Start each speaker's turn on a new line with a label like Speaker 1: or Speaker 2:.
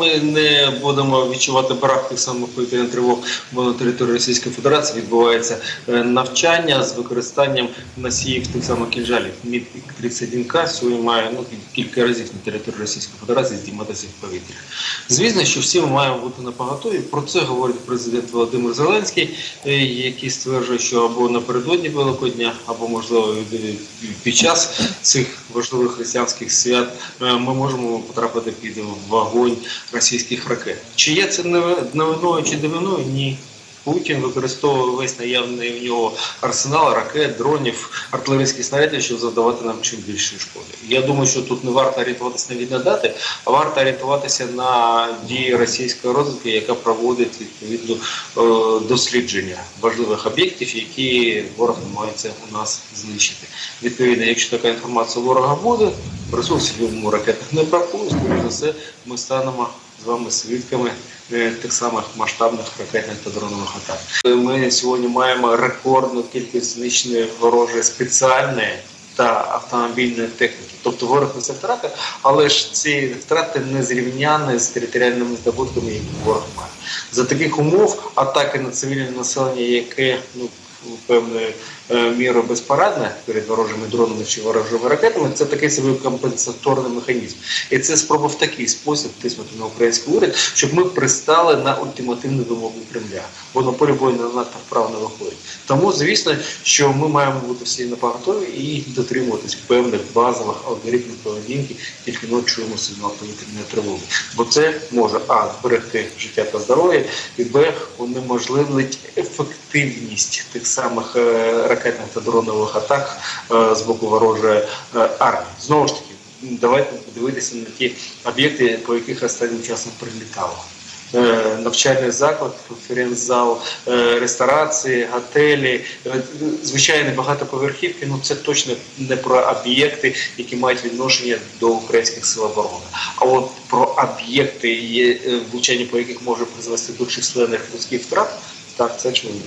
Speaker 1: Ми не будемо відчувати брак тих самих повітряних тривог, бо на території Російської Федерації відбувається е, навчання з використанням носіїв тих самих кінжалів. Мід 31К сьогодні має ну, кілька разів на території Російської Федерації здійматися в повітря. Звісно, що всі ми маємо бути на поготові. Про це говорить президент Володимир Зеленський, е, який стверджує, що або напередодні Великодня, або можливо під час цих важливих християнських свят е, ми можемо потрапити під вогонь російських ракет. Чи є це нови- новиною чи дивиною? Ні. Путін використовує весь наявний у нього арсенал ракет, дронів, артилерійських снарядів, щоб завдавати нам чим більше шкоди. Я думаю, що тут не варто орієнтуватися на відні дати, а варто орієнтуватися на дії російської розвідки, яка проводить відповідно е, дослідження важливих об'єктів, які ворог намагається у нас знищити. Відповідно, якщо така інформація ворога буде, ресурсів йому ракетних не бракує, за все, ми станемо з вами свідками е, тих самих масштабних ракетних та дронових атак. Ми сьогодні маємо рекордну кількість знищеної ворожої спеціальної та автомобільної техніки. Тобто ворог несе втрати, але ж ці втрати не зрівняні з територіальними здобутками, які ворог має. За таких умов атаки на цивільне населення, яке ну певною е, мірою безпорадне перед ворожими дронами чи ворожими ракетами, це такий собі компенсаторний механізм. І це спроба в такий спосіб тиснути на український уряд, щоб ми пристали на ультимативні вимоги Кремля. Бо на полі бою не надто вправо не виходить. Тому, звісно, що ми маємо бути всі на і дотримуватись певних базових алгоритмів поведінки, тільки ми чуємо сигнал повітряної тривоги. Бо це може а зберегти життя та здоров'я, і б унеможливить ефективність тих самих е, ракетних та дронових атак е, з боку ворожої е, армії. Знову ж таки, давайте подивитися на ті об'єкти, по яких останнім часом прилітало. Е, Навчальний заклад, конференц-зал, ресторації, готелі, звичайні багатоповерхівки. Ну це точно не про об'єкти, які мають відношення до українських сил оборони. А от про об'єкти, влучання по яких може призвести до численних людських втрат, так це очевидно.